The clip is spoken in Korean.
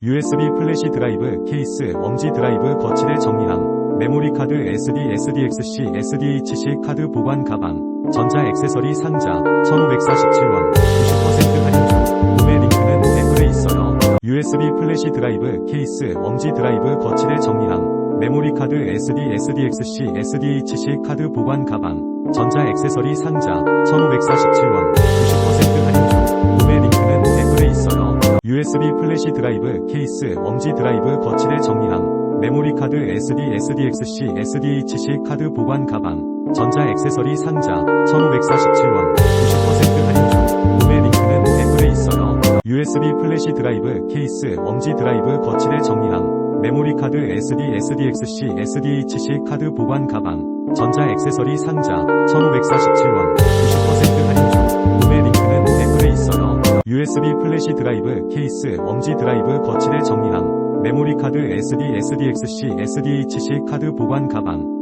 USB 플래시 드라이브, 케이스, 엄지 드라이브 거치대 정리함, 메모리 카드 SD, SDXC, SDHC 카드 보관 가방, 전자 액세서리 상자, 1547원, 90% 할인 중. 구매 링크는 댓글에 있어요. USB 플래시 드라이브, 케이스, 엄지 드라이브 거치대 정리함, 메모리 카드 SD, SDXC, SDHC 카드 보관 가방, 전자 액세서리 상자, 1547원, USB 플래시 드라이브, 케이스, 엄지 드라이브 거치대 정리함, 메모리 카드 SD, SDXC, SDHC 카드 보관 가방, 전자 액세서리 상자, 1547원, 90% 할인 중. 구매 링크는 댓글에 있어요. USB 플래시 드라이브, 케이스, 엄지 드라이브 거치대 정리함, 메모리 카드 SD, SDXC, SDHC 카드 보관 가방, 전자 액세서리 상자, 1547원, USB 플래시 드라이브, 케이스, 엄지 드라이브 거치대 정리함, 메모리 카드 SD, SDXC, SDHC 카드 보관 가방,